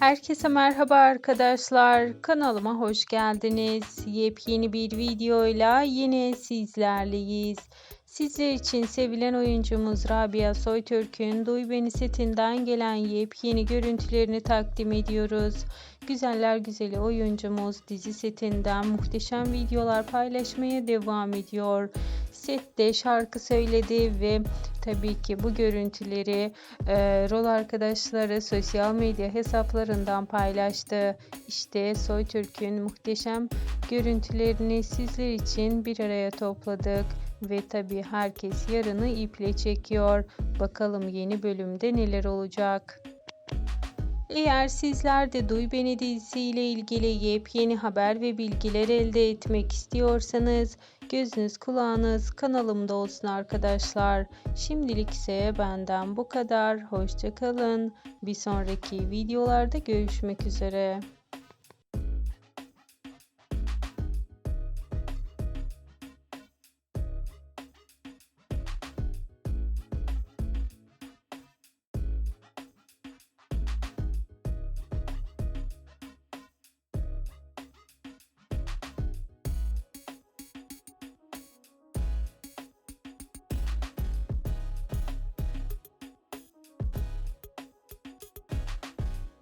Herkese merhaba arkadaşlar. Kanalıma hoş geldiniz. Yepyeni bir videoyla yine sizlerleyiz. Sizler için sevilen oyuncumuz Rabia Soytürk'ün Duy Beni setinden gelen yepyeni görüntülerini takdim ediyoruz. Güzeller güzeli oyuncumuz dizi setinden muhteşem videolar paylaşmaya devam ediyor. Sette şarkı söyledi ve tabii ki bu görüntüleri e, rol arkadaşları sosyal medya hesaplarından paylaştı. İşte Soytürk'ün muhteşem görüntülerini sizler için bir araya topladık ve tabii herkes yarını iple çekiyor. Bakalım yeni bölümde neler olacak. Eğer sizler de Duy Beni dizisiyle ilgili yepyeni haber ve bilgiler elde etmek istiyorsanız gözünüz kulağınız kanalımda olsun arkadaşlar. Şimdilik ise benden bu kadar. Hoşçakalın. Bir sonraki videolarda görüşmek üzere.